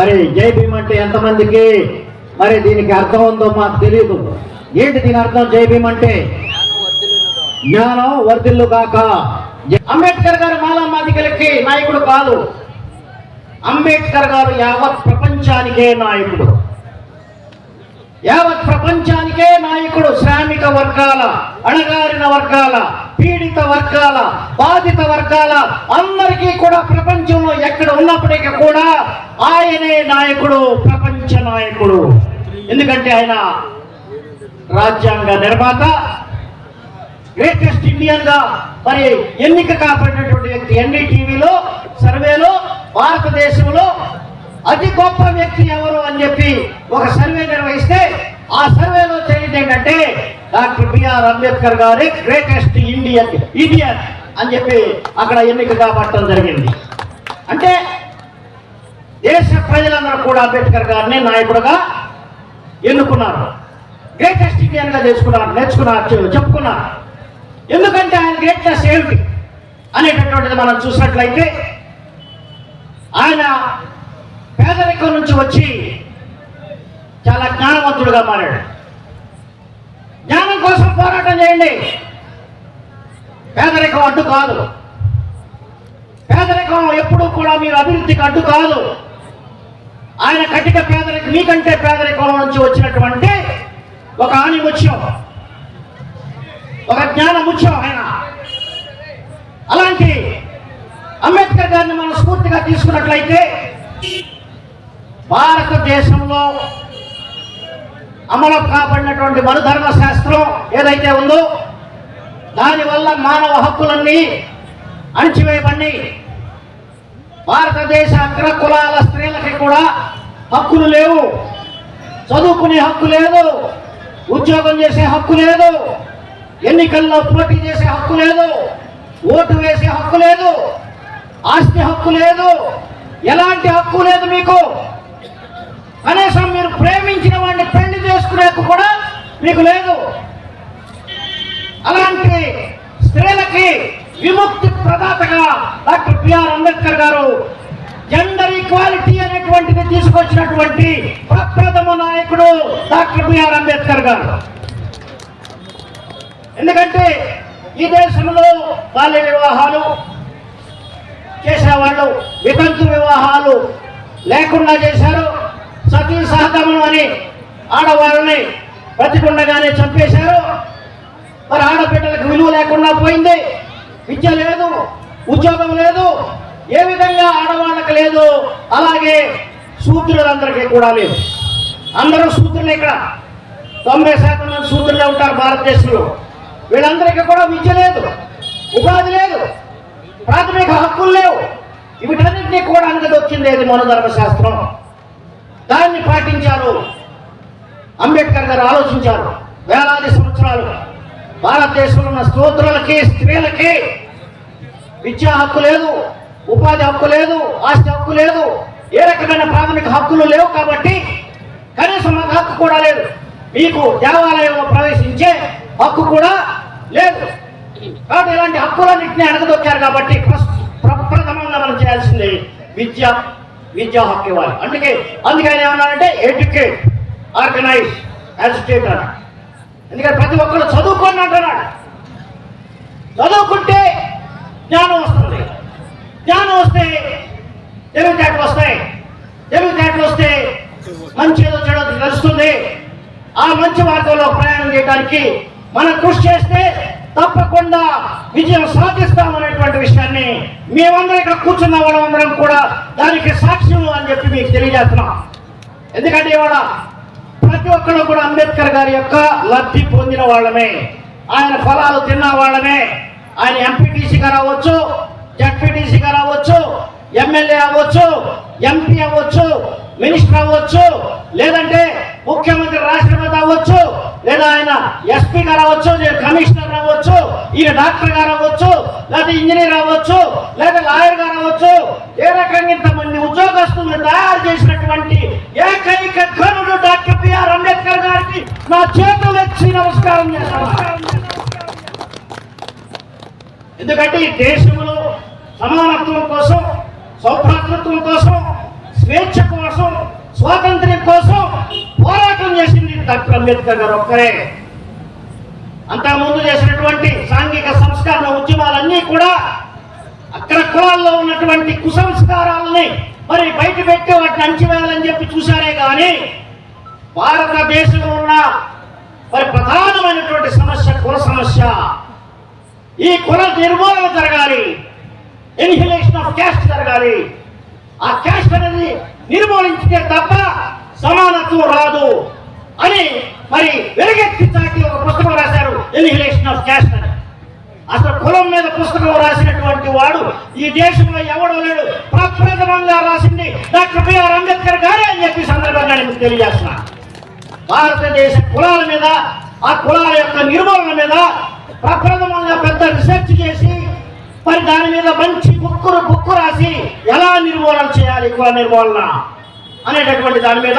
మరి జై భీమ్ అంటే ఎంతమందికి? మరి దీనికి అర్థం ఉందో మాకు తెలియదు ఏంటి దీని అర్థం జై భీమ్ అంటే? జ్ఞానం వర్ధిల్లు కాక అంబేద్కర్ గారు మాలామాదికలకి నాయకుడు కాదు. అంబేద్కర్ గారు యావత్ ప్రపంచానికే నాయకుడు. యావత్ ప్రపంచానికే నాయకుడు శ్రామిక వర్గాల అణగారిన వర్గాల పీడిత వర్గాల బాధిత వర్గాల అందరికీ కూడా ప్రపంచంలో ఎక్కడ ఉన్నప్పటికీ కూడా ఆయనే నాయకుడు ప్రపంచ నాయకుడు. ఎందుకంటే ఆయన రాజ్యాంగ నిర్మాత గ్రేటెస్ట్ ఇండియన్గా మరి ఎన్నిక కాపాడినటువంటి వ్యక్తి ఎన్డీటీవీలో సర్వేలో భారతదేశంలో అతి గొప్ప వ్యక్తి ఎవరు అని చెప్పి ఒక సర్వే నిర్వహిస్తే ఆ సర్వేలో తెలియదు ఏంటంటే డాక్టర్ బిఆర్ అంబేద్కర్ గారి గ్రేటెస్ట్ ఇండియన్ ఇండియన్ అని చెప్పి అక్కడ ఎన్నిక కాబట్టడం జరిగింది. అంటే దేశ ప్రజలందరూ కూడా అంబేద్కర్ గారిని నాయకుడుగా ఎన్నుకున్నారు. గ్రేటెస్ట్ ఇండియన్గా చేసుకున్నారు నేర్చుకున్నారు చెప్పుకున్నారు. ఎందుకంటే ఆయన గ్రేట్నెస్ ఏమిటి అనేటటువంటిది మనం చూసినట్లయితే ఆయన పేదరికం నుంచి వచ్చి చాలా జ్ఞానవంతుడుగా మారాడు. జ్ఞానం కోసం పోరాటం చేయండి. పేదరికం అడ్డు కాదు. పేదరికం ఎప్పుడూ కూడా మీరు అభివృద్ధికి అడ్డు కాదు. ఆయన కటిక పేదరికం మీకంటే పేదరికం నుంచి వచ్చినటువంటి ఒక ఆణిముత్యం ఒక జ్ఞాన ముత్యం ఆయన. అలాంటి అంబేద్కర్ గారిని మనం స్ఫూర్తిగా తీసుకున్నట్లయితే భారతదేశంలో అమలు కాబడినటువంటి మనుధర్మ శాస్త్రం ఏదైతే ఉందో దానివల్ల మానవ హక్కులన్నీ అణిచివేయబడి భారతదేశ అగ్ర కులాల స్త్రీలకి కూడా హక్కులు లేవు. చదువుకునే హక్కు లేదు ఉద్యోగం చేసే హక్కు లేదు ఎన్నికల్లో పోటీ చేసే హక్కు లేదు ఓటు వేసే హక్కు లేదు ఆస్తి హక్కు లేదు. ఎలాంటి హక్కు లేదు మీకు? కనీసం మీరు ప్రేమించిన వాడిని పెళ్ళి చేసుకునే కూడా మీకు లేదు. అలాంటి స్త్రీలకి విముక్తి ప్రదాతగా డాక్టర్ బిఆర్ అంబేద్కర్ గారు జెండర్ ఈక్వాలిటీ అనేటువంటిది తీసుకొచ్చినటువంటి ప్రప్రథమ నాయకుడు డాక్టర్ బిఆర్ అంబేద్కర్ గారు. ఎందుకంటే ఈ దేశంలో బాల్య వివాహాలు చేసేవాళ్ళు వితంతు వివాహాలు లేకుండా చేశారు. సతీ సహగమనం అని ఆడవాళ్ళని బ్రతికుండగానే చంపేశారు. మరి ఆడబిడ్డలకు విలువ లేకుండా పోయింది. విద్య లేదు ఉద్యోగం లేదు ఏ విధంగా ఆడవాళ్ళకి లేదు అలాగే శూద్రులందరికీ కూడా లేదు. అందరూ శూద్రులే ఇక్కడ. తొంభై శాతం మంది శూద్రులే ఉంటారు భారతదేశంలో. వీళ్ళందరికీ కూడా విద్య లేదు ఉపాధి లేదు ప్రాథమిక హక్కులు లేవు. వీటన్నింటినీ కూడా అనగదొచ్చింది ఇది మనధర్మ శాస్త్రం దాన్ని పాటించారు. అంబేద్కర్ గారు ఆలోచించారు. వేలాది సంవత్సరాలు భారతదేశంలో ఉన్న స్తోత్రులకి స్త్రీలకి విద్యా హక్కు లేదు ఉపాధి హక్కు లేదు ఆస్తి హక్కు లేదు ఏ రకమైన ప్రాథమిక హక్కులు లేవు కాబట్టి కనీసం ఒక హక్కు కూడా లేదు. మీకు దేవాలయంలో ప్రవేశించే హక్కు కూడా లేదు. కాబట్టి ఇలాంటి హక్కులన్నింటినీ అడగదొచ్చారు కాబట్టి ప్రప్రథమంగా మనం చేయాల్సింది విద్య విద్యా హక్కు ఇవ్వాలి అందుకే అందుకే ఆయన ఏమన్నారంటే ఎడ్యుకేట్ ఆర్గనైజ్ యాజిటేట్ అన్నాడు ఎందుకంటే ప్రతి ఒక్కరు చదువుకోండి అంటున్నాడు చదువుకుంటే జ్ఞానం వస్తుంది. జ్ఞానం వస్తే తెలివితేటలు వస్తాయి. తెలివితేటలు వస్తే మంచి ఏదో చెడు తెలుస్తుంది ఆ మంచి మార్గంలో ప్రయాణం చేయడానికి మనం కృషి చేస్తే తప్పకుండా విజయం సాధిస్తామనేటువంటి విషయాన్ని మేమందరం ఇక్కడ కూర్చున్న వాళ్ళందరం కూడా దానికి సాక్ష్యం అని చెప్పి మీకు తెలియజేస్తున్నాం. ఎందుకంటే ఇవాళ ప్రతి ఒక్కరు కూడా అంబేద్కర్ గారి యొక్క లబ్ధి పొందిన వాళ్ళమే. ఆయన ఫలాలు తిన్న వాళ్ళమే. ఆయన ఎంపీటీసీగా రావచ్చు జడ్పీటీసీగా రావచ్చు ఎమ్మెల్యే అవ్వచ్చు ఎంపీ అవ్వచ్చు మినిస్టర్ అవ్వచ్చు లేదంటే ముఖ్యమంత్రి రాష్ట్రపతి అవ్వచ్చు లేదా ఆయన ఎస్పీ గారు అవ్వచ్చు కమిషనర్ అవ్వచ్చు ఈయన డాక్టర్ గారు అవ్వచ్చు లేదా ఇంజనీర్ అవ్వచ్చు లేదా లాయర్ గారు అవ్వచ్చు ఏ రకంగా ఇంతమంది ఉద్యోగస్తులను తయారు చేసినటువంటి ఏకైక ఘనుడు డాక్టర్ బిఆర్ అంబేద్కర్ గారికి నా చేతులు ఎత్తి నమస్కారం చేస్తాను. ఎందుకంటే ఈ దేశంలో సమానత్వం కోసం సౌభ్రాతృత్వం కోసం స్వేచ్ఛ కోసం స్వాతంత్ర్యం కోసం పోరాటం చేసింది డాక్టర్ అంబేద్కర్ గారు ఒక్కరే. అంతకుముందు చేసినటువంటి సాంఘిక సంస్కరణ ఉద్యమాలన్నీ కూడా అక్కడ కులాల్లో ఉన్నటువంటి కుసంస్కారాలని మరి బయట పెట్టి వాటిని అణచివేయాలని చెప్పి చూశారే కానీ భారతదేశంలో ఉన్న మరి ప్రధానమైనటువంటి సమస్య కుల సమస్య. ఈ కుల నిర్మూలన జరగాలి. ఇన్హిలేషన్ ఆఫ్ క్యాస్ట్ జరగాలి. ఆ క్యాస్ట్ అనేది నిర్మూలించితే తప్ప సమానత్వం రాదు అని మరి వెలుగెత్తి చాటి ఒక పుస్తకం రాశారు ఎన్హిలేషన్ ఆఫ్ క్యాస్ట్ అని అసలు కులం మీద పుస్తకం రాసినటువంటి వాడు ఈ దేశంలో ఎవడో లేడు. ప్రప్రథమంగా రాసింది డాక్టర్ బిఆర్ అంబేద్కర్ గారే అని చెప్పి సందర్భంగా నేను మీకు తెలియజేస్తున్నా. భారతదేశ కులాల మీద ఆ కులాల యొక్క నిర్మూలన మీద ప్రప్రథమంగా పెద్ద రీసెర్చ్ చేసి మరి దాని మీద మంచి బుక్కులు బుక్కు రాసి ఎలా నిర్మూలన చేయాలి కుల నిర్మూలన అనేటటువంటి దాని మీద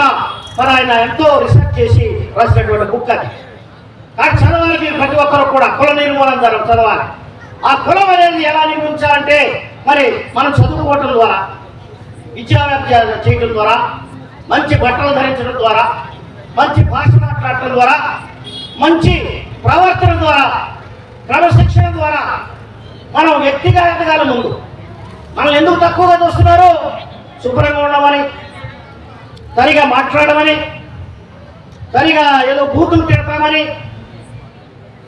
మరి ఆయన ఎంతో రీసెర్చ్ చేసి రాసినటువంటి బుక్ అది. కానీ చదవాలి మీరు ప్రతి ఒక్కరు కూడా కుల నిర్మూలన ద్వారా చదవాలి. ఆ కులం అనేది ఎలా నిర్మించాలంటే మరి మనం చదువుకోవటం ద్వారా విద్యాభ్యాసం చేయడం ద్వారా మంచి బట్టలు ధరించడం ద్వారా మంచి భాష మాట్లాడటం ద్వారా మంచి ప్రవర్తన ద్వారా క్రమశిక్షణ ద్వారా మనం వ్యక్తిగా ఎదగాలి ముందు. మనం ఎందుకు తక్కువగా చూస్తున్నారు? శుభ్రంగా ఉండమని సరిగా మాట్లాడమని సరిగా ఏదో బూతులు తిడతామని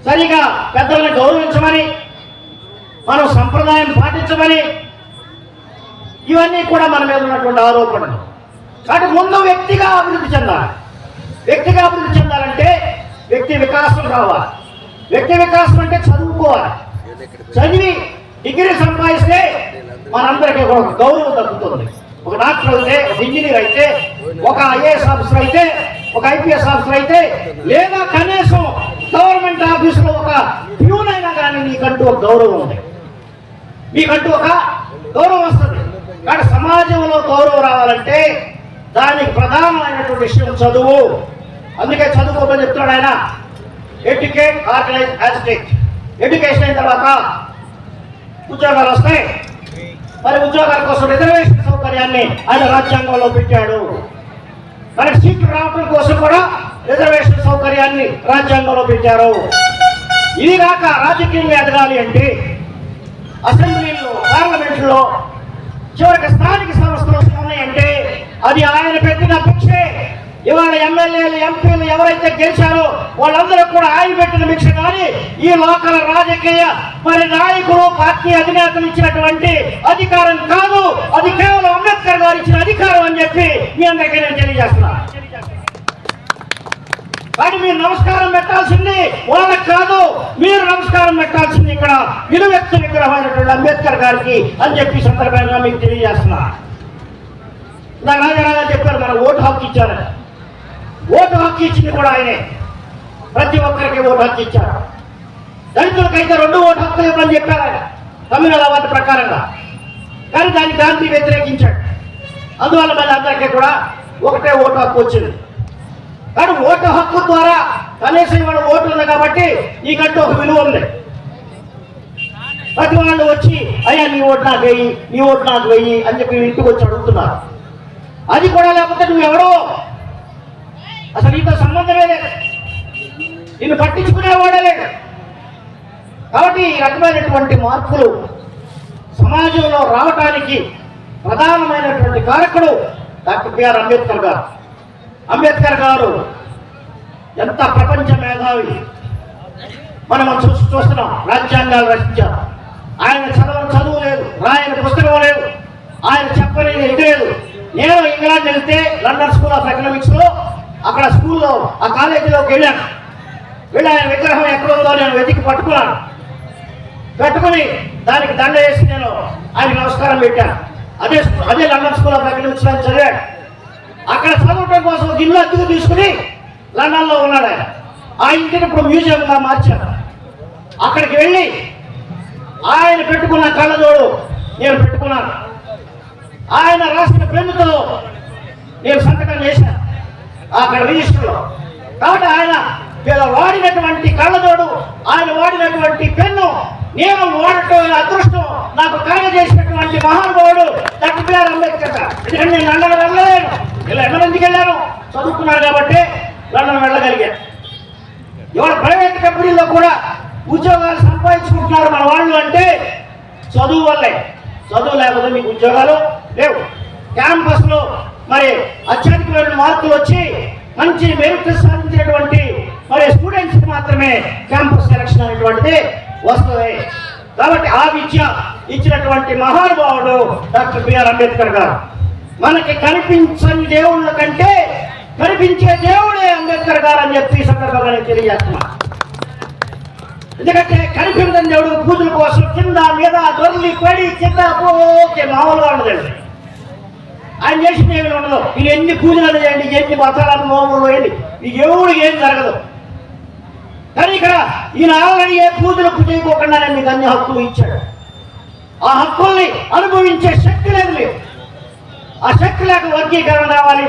సరిగా పెద్దల్ని గౌరవించమని మనం సంప్రదాయం పాటించమని ఇవన్నీ కూడా మన మీద ఉన్నటువంటి ఆరోపణలు. కాబట్టి ముందు వ్యక్తిగా అభివృద్ధి చెందాలి. వ్యక్తిగా అభివృద్ధి చెందాలంటే వ్యక్తి వికాసం కావాలి వ్యక్తి వికాసం అంటే చదువుకోవాలి. చదివి డిగ్రీ సంపాదిస్తే మనందరికీ ఒక గౌరవం దక్కుతుంది. ఒక డాక్టర్ అయితే ఒక ఇంజనీర్ అయితే ఒక ఐఏఎస్ ఆఫీసర్ అయితే ఒక ఐపీఎస్ ఆఫీసర్ అయితే లేదా కనీసం గవర్నమెంట్ ఆఫీసులో ఒక ప్యూన్ అయినా కానీ నీకంటూ ఒక గౌరవం ఉంది. మీకంటూ ఒక గౌరవం వస్తుంది. కానీ సమాజంలో గౌరవం రావాలంటే దానికి ప్రధానమైనటువంటి విషయం చదువు. అందుకే చదువుకోమని చెప్తున్నాడు ఆయన. ఎడ్యుకేట్ ఆర్గనైజ్ యాజిటేట్ ఎడ్యుకేషన్ అయిన తర్వాత ఉద్యోగాలు వస్తాయి. మరి ఉద్యోగాల కోసం రిజర్వేషన్ సౌకర్యాన్ని ఆయన రాజ్యాంగంలో పెట్టాడు. మనకి సీట్లు రావడం కోసం కూడా రిజర్వేషన్ సౌకర్యాన్ని రాజ్యాంగంలో పెట్టారు. ఇది కాక రాజకీయంగా ఎదగాలి అంటే అసెంబ్లీలో పార్లమెంట్లో చివరికి స్థానిక సంస్థలు ఉన్నాయంటే అది ఆయన పెట్టిన అపేక్షే ఇవాళ ఎమ్మెల్యేలు ఎంపీలు ఎవరైతే గెలిచారో వాళ్ళందరూ కూడా ఆయన పెట్టిన భిక్ష కానీ ఈ లోకల రాజకీయ మరి నాయకులు పార్టీ అధినేతలు ఇచ్చినటువంటి అధికారం కాదు. అది కేవలం అంబేద్కర్ గారు ఇచ్చిన అధికారం అని చెప్పి మీ అందరికీ నేను తెలియజేస్తున్నా. కానీ మీరు నమస్కారం పెట్టాల్సింది వాళ్ళకి కాదు. మీరు నమస్కారం పెట్టాల్సింది ఇక్కడ విలువెత్తు విగ్రహమైనటువంటి అంబేద్కర్ గారికి అని చెప్పి సందర్భంగా మీకు తెలియజేస్తున్నా. ఇందాక రాజారావు చెప్పారు మన ఓటు హక్కు ఇచ్చారు ఓటు హక్కు ఇచ్చింది కూడా ఆయనే. ప్రతి ఒక్కరికి ఓటు హక్కు ఇచ్చారు. దళితులకైతే రెండు ఓటు హక్కులు ఇవ్వమని చెప్పారు ఆయన తమిళనాడు వాటి ప్రకారంగా. కానీ దాన్ని గాంధీ వ్యతిరేకించాడు. అందువల్ల మళ్ళీ అందరికీ కూడా ఒకటే ఓటు హక్కు వచ్చింది. కానీ ఓటు హక్కు ద్వారా కనీసం ఇవాళ ఓటు ఉంది కాబట్టి నీకంటూ ఒక విలువ ఉంది. ప్రతి వాళ్ళు వచ్చి అయ్యా నీ ఓటు నాకు వెయ్యి నీ ఓటు నాకు వెయ్యి అని చెప్పి ఇంటికి వచ్చి అడుగుతున్నారు. అది కూడా లేకపోతే నువ్వు ఎవడో అసలు నీతో సంబంధమే లేదు నిన్ను పట్టించుకునేవాడే లేడు. కాబట్టి ఈ రకమైనటువంటి మార్పులు సమాజంలో రావటానికి ప్రధానమైనటువంటి కారకుడు డాక్టర్ బిఆర్ అంబేద్కర్ గారు. అంబేద్కర్ గారు ఎంత ప్రపంచ మేధావి. మనం చూసి చూస్తున్నాం రాజ్యాంగాలు రచించారు. ఆయన చదవని చదువు లేదు రాయని పుస్తకం లేదు ఆయన చెప్పని ఇది లేదు. నేను ఇంగ్లాండ్ వెళ్తే లండన్ స్కూల్ ఆఫ్ ఎకనామిక్స్లో అక్కడ స్కూల్లో ఆ కాలేజీలోకి వెళ్ళాను. వెళ్ళి ఆయన విగ్రహం ఎక్కడ ఉందో నేను వెతికి పట్టుకున్నాను. పెట్టుకుని దానికి దండ వేసి నేను ఆయనకి నమస్కారం పెట్టాను. అదే అదే లండన్ స్కూల్ ఆఫ్ ఎకనామిక్స్ చదివాడు. అక్కడ చదవటం కోసం ఒక ఇల్లు అద్దెకు తీసుకుని లండన్లో ఉన్నాడు ఆయన. ఆ ఇంటిని ఇప్పుడు మ్యూజియం మార్చాను. అక్కడికి వెళ్ళి ఆయన పెట్టుకున్న కళ్ళజోడు నేను పెట్టుకున్నాను. ఆయన రాసిన పెన్నుతో నేను సంతకం చేశాను. అక్కడ రిజిస్టర్లో. కాబట్టి ఆయన వీళ్ళ వాడినటువంటి కళ్ళజోడు ఆయన వాడినటువంటి పెన్ను నేను వాడటం అదృష్టం నాకు కలగజేసినటువంటి మహానుభావుడు డాక్టర్ బిఆర్ అంబేద్కర్ గారు. ఎందుకంటే నేను లండన్ వెళ్ళలేను. ఇలా ఎమరెన్సీకి వెళ్ళాను. చదువుకున్నారు కాబట్టి లండన్ వెళ్ళగలిగాను. ఇవాళ ప్రైవేట్ కంపెనీల్లో కూడా ఉద్యోగాలు సంపాదించుకుంటున్నారు మన వాళ్ళు అంటే చదువు వల్లే. చదువు లేకపోతే మీకు ఉద్యోగాలు లేవు. క్యాంపస్లో మరి అత్యధికమైన మార్కులు వచ్చి మంచి మెరిట్ సాధించినటువంటి మరి స్టూడెంట్స్ మాత్రమే క్యాంపస్ సెలక్షన్ అనేటువంటిది వస్తుంది. కాబట్టి ఆ విద్య ఇచ్చినటువంటి మహానుభావుడు డాక్టర్ బిఆర్ అంబేద్కర్ గారు. మనకి కనిపించని దేవుళ్ళ కంటే కనిపించే దేవుడే అంబేద్కర్ గారు అని చెప్పి సందర్భంగా నేను తెలియజేస్తున్నా. ఎందుకంటే కనిపించని దేవుడు పూజల కోసం కింద మీద దొరికి పడి కింద పోతే మామూలుగా ఉండదండి. ఆయన చేసిన ఏమి ఉండదు. ఇక ఎన్ని పూజలు చేయండి ఎన్ని మతాలను నోములు వేయండి ఇక ఎవడు ఏం జరగదు. కానీ ఇక్కడ ఈయన ఆల్రెడీ ఏ పూజలకు చేయకోకుండా మీకు అన్ని హక్కులు ఇచ్చాడు. ఆ హక్కుల్ని అనుభవించే శక్తి లేదు లేదు ఆ శక్తి లేక వర్గీకరణ రావాలి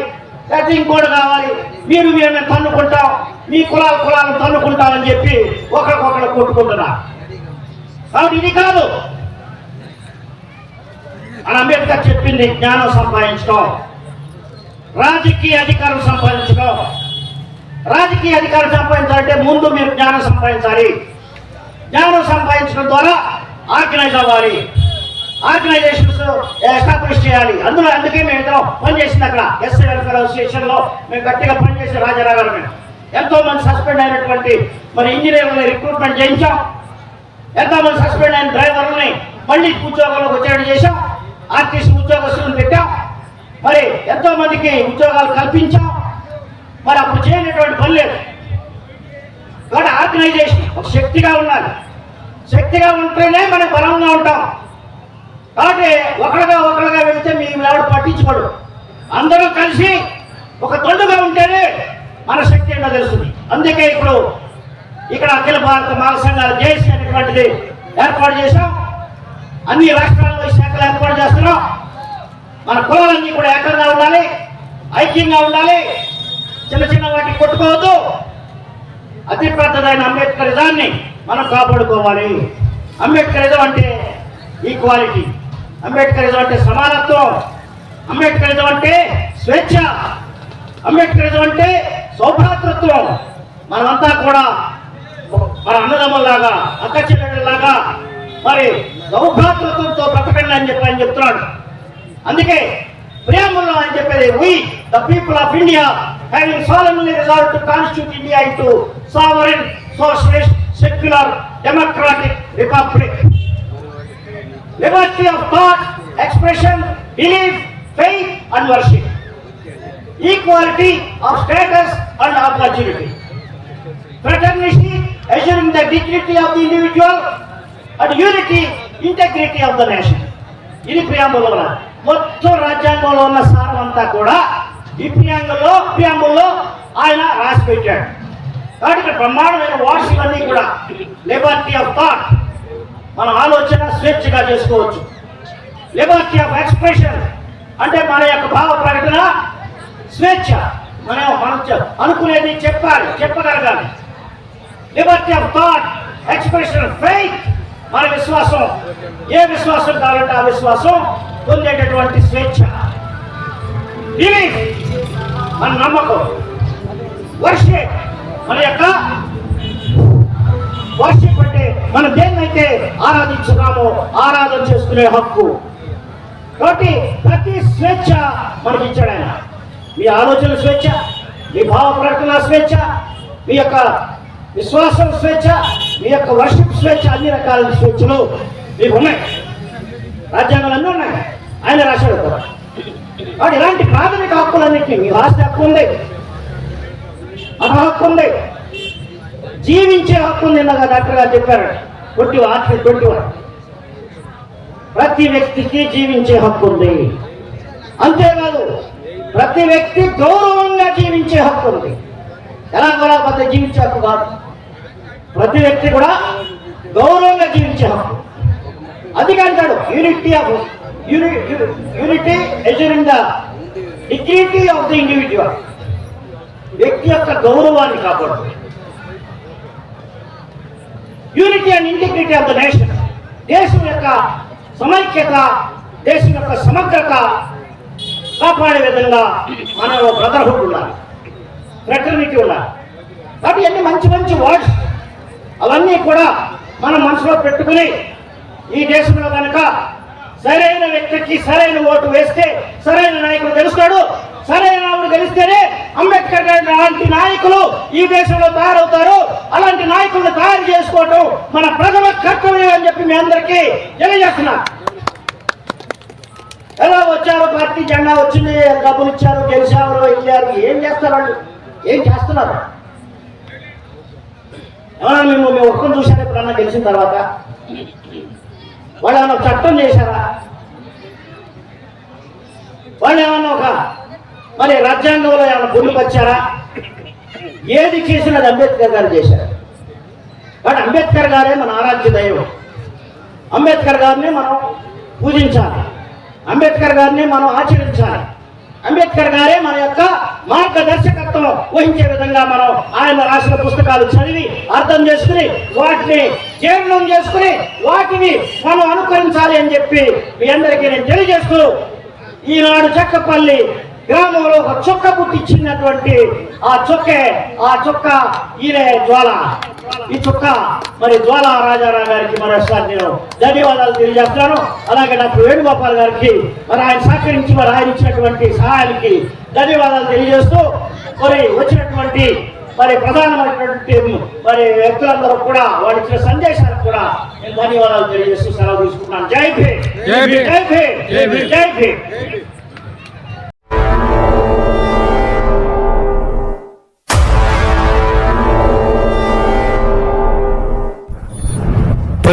లేకపోతే ఇంకోటి కావాలి. మీరు మీరు మేము తన్నుకుంటాం మీ కులాలు కులాలను తన్నుకుంటామని చెప్పి ఒకరికొకరు కొట్టుకుంటున్నారు. కాబట్టి ఇది కాదు. అని అంబేద్కర్ చెప్పింది జ్ఞానం సంపాదించడం రాజకీయ అధికారం సంపాదించడం రాజకీయ అధికారం సంపాదించాలంటే ముందు మీరు జ్ఞానం సంపాదించాలి. జ్ఞానం సంపాదించడం ద్వారా ఆర్గనైజ్ అవ్వాలి. ఆర్గనైజేషన్స్ ఎస్టాబ్లిష్ చేయాలి. అందులో అందుకే మేము ఎంతో పనిచేసింది అక్కడ. ఎస్ఐ వెల్ఫేర్ అసోసియేషన్లో మేము గట్టిగా పనిచేసి రాజారావు మేము. ఎంతో మంది సస్పెండ్ అయినటువంటి మరి ఇంజనీర్లని రిక్రూట్మెంట్ చేయించాం. ఎంతో మంది సస్పెండ్ అయిన డ్రైవర్లని మళ్ళీ ఉద్యోగంలోకి వచ్చేటట్టు చేశాం. ఆర్టీసీ ఉద్యోగస్తులను పెట్టాం. మరి ఎంతో మందికి ఉద్యోగాలు కల్పించాం. మరి అప్పుడు చేయనటువంటి పని లేదు. కాబట్టి ఆర్గనైజేషన్ ఒక శక్తిగా ఉండాలి. శక్తిగా ఉంటేనే మనం బలంగా ఉంటాం. కాబట్టి ఒకరిగా ఒకరిగా వెళ్తే మేము ఎవరు పట్టించుకోడు. అందరూ కలిసి ఒక తొండుగా ఉంటేనే మన శక్తి ఏంటో తెలుస్తుంది. అందుకే ఇప్పుడు ఇక్కడ అఖిల భారత మాల సంఘాల జేసీ అనేటువంటిది ఏర్పాటు చేశాం. అన్ని రాష్ట్రాల్లో శాఖలు ఏర్పాటు చేస్తున్నాం. మన కులాలన్నీ కూడా ఏకంగా ఉండాలి ఐక్యంగా ఉండాలి. చిన్న చిన్న వాటికి కొట్టుకోవద్దు. అతి పెద్దదైన అంబేద్కరిజాన్ని మనం కాపాడుకోవాలి. అంబేద్కరిజం అంటే ఈక్వాలిటీ అంబేద్కరిజం అంటే సమానత్వం. అంబేద్కరిజం అంటే స్వేచ్ఛ. అంబేద్కరిజం అంటే సౌభ్రాతృత్వం మనమంతా కూడా మన అన్నదమ్ములాగా అక్క చెల్లెళ్ళలాగా మరి దౌర్భాతృత్వంతో బ్రతకండి అని చెప్పి ఆయన చెప్తున్నాడు అందుకే ప్రేమలో అని చెప్పేది we the people of India having solemnly resolve to constitute India into sovereign socialist secular democratic republic liberty of thought expression belief faith and worship equality of status and opportunity fraternity assuring the dignity of the individual and unity integrity of the nation ఇది ప్రియాంబుల్లో మొత్తం రాజ్యాంగంలో ఉన్న సారం అంతా కూడా ఈ ప్రియాంగంలో ప్రియాంబుల్లో ఆయన రాసి పెట్టాడు కాబట్టి ఇక్కడ బ్రహ్మాండమైన వాట్స్ ఇవన్నీ కూడా లిబర్టీ ఆఫ్ థాట్ మన ఆలోచన స్వేచ్ఛగా చేసుకోవచ్చు. లిబర్టీ ఆఫ్ ఎక్స్ప్రెషన్ అంటే మన యొక్క భావ ప్రకటన స్వేచ్ఛ. మనం మనం చె- అనుకునేది చెప్పాలి చెప్పగలగాలి. Liberty of thought expression faith మన విశ్వాసం. ఏ విశ్వాసం కావాలంటే ఆ విశ్వాసం పొందేటటువంటి స్వేచ్ఛ. ఇది మన నమ్మకం. వర్షే మన యొక్క వర్షిప్ అంటే మనం దేన్నైతే ఆరాధించున్నామో ఆరాధన చేసుకునే హక్కు. కాబట్టి ప్రతి స్వేచ్ఛ మనకి ఇచ్చాడు ఆయన. మీ ఆలోచన స్వేచ్ఛ మీ భావ ప్రకటన స్వేచ్ఛ మీ యొక్క విశ్వాసం స్వేచ్ఛ మీ యొక్క వర్షిప్ స్వేచ్ఛ అన్ని రకాల స్వేచ్ఛలు మీకు ఉన్నాయి రాజ్యాంగాలు అన్నీ ఉన్నాయి. ఆయన రాశాడు కూడా. కాబట్టి ఇలాంటి ప్రాథమిక హక్కులన్నింటినీ మీ ఆస్తి హక్కు ఉంది. మన హక్కు ఉంది. జీవించే హక్కు ఉంది ఇందాక డాక్టర్ గారు చెప్పారు. Twenty article twenty one. ప్రతి వ్యక్తికి జీవించే హక్కు ఉంది. అంతేకాదు ప్రతి వ్యక్తి గౌరవంగా జీవించే హక్కు ఉంది. ఎలా కొలకపోతే జీవించే హక్కు కాదు. ప్రతి వ్యక్తి కూడా గౌరవంగా జీవించే హక్కు అది అంటాడు unity of unity assuring the dignity of the individual వ్యక్తి యొక్క గౌరవాన్ని కాపాడు. Unity and integrity of the nation దేశం యొక్క సమైక్యత దేశం యొక్క సమగ్రత కాపాడే విధంగా మనలో బ్రదర్హుడ్ ఉండాలి. ఫ్రెటర్నిటీ ఉండాలి. కాబట్టి అన్ని మంచి మంచి వర్డ్స్ అవన్నీ కూడా మనం మనసులో పెట్టుకుని ఈ దేశంలో కనుక సరైన వ్యక్తికి సరైన ఓటు వేస్తే సరైన నాయకుడు గెలుస్తాడు సరైన నాయకుడు గెలిస్తేనే అంబేద్కర్ గారి లాంటి నాయకులు ఈ దేశంలో తయారవుతారు. అలాంటి నాయకులను తయారు చేసుకోవటం మన ప్రథమ కర్తవ్యం అని చెప్పి మీ అందరికీ తెలియజేస్తున్నా ఎలా వచ్చారో పార్టీ జెండా వచ్చింది డబ్బులు ఇచ్చారు గెలిచారు వెళ్ళారు ఏం చేస్తారు వాళ్ళు? ఏం చేస్తున్నారు? ఏమన్నా మేము మేము ఒక్కరు చూశారు ఎప్పుడన్నా గెలిచిన తర్వాత? వాళ్ళు ఏమన్నా చట్టం చేశారా? వాళ్ళు ఏమన్నా ఒక మరి రాజ్యాంగంలో ఏమైనా పొందుపరిచారా ఏది చేసినది అంబేద్కర్ గారు చేశారు. వాటి అంబేద్కర్ గారే మన ఆరాధ్య దైవం. అంబేద్కర్ గారిని మనం పూజించాలి. అంబేద్కర్ గారిని మనం ఆచరించాలి. అంబేద్కర్ గారే మన యొక్క మార్గదర్శకత్వం వహించే విధంగా మనం ఆయన రాసిన పుస్తకాలు చదివి అర్థం చేసుకుని వాటిని జీర్ణం చేసుకుని వాటిని మనం అనుకరించాలి అని చెప్పి మీ అందరికీ నేను తెలియజేస్తూ ఈనాడు చెక్కపల్లి గ్రామంలో ఒక చొక్క పుట్టించినటువంటి ఆ చొక్కే ఆ చొక్క ఈయన జ్వాల. ఈ చొక్క మరి జ్వాల రాజారావు గారికి మరోసారి నేను ధన్యవాదాలు తెలియజేస్తున్నాను. అలాగే డాక్టర్ వేణుగోపాల్ గారికి మరి ఆయన సహకరించి మరి ఆయన ఇచ్చినటువంటి సహాయానికి ధన్యవాదాలు తెలియజేస్తూ మరి వచ్చినటువంటి మరి ప్రధానమైనటువంటి మరి వ్యక్తులందరూ కూడా వాళ్ళు ఇచ్చిన సందేశాలకు కూడా నేను ధన్యవాదాలు తెలియజేస్తూ సెలవు తీసుకుంటున్నాను. జై భీమ్! జై భీమ్. జై భీమ్!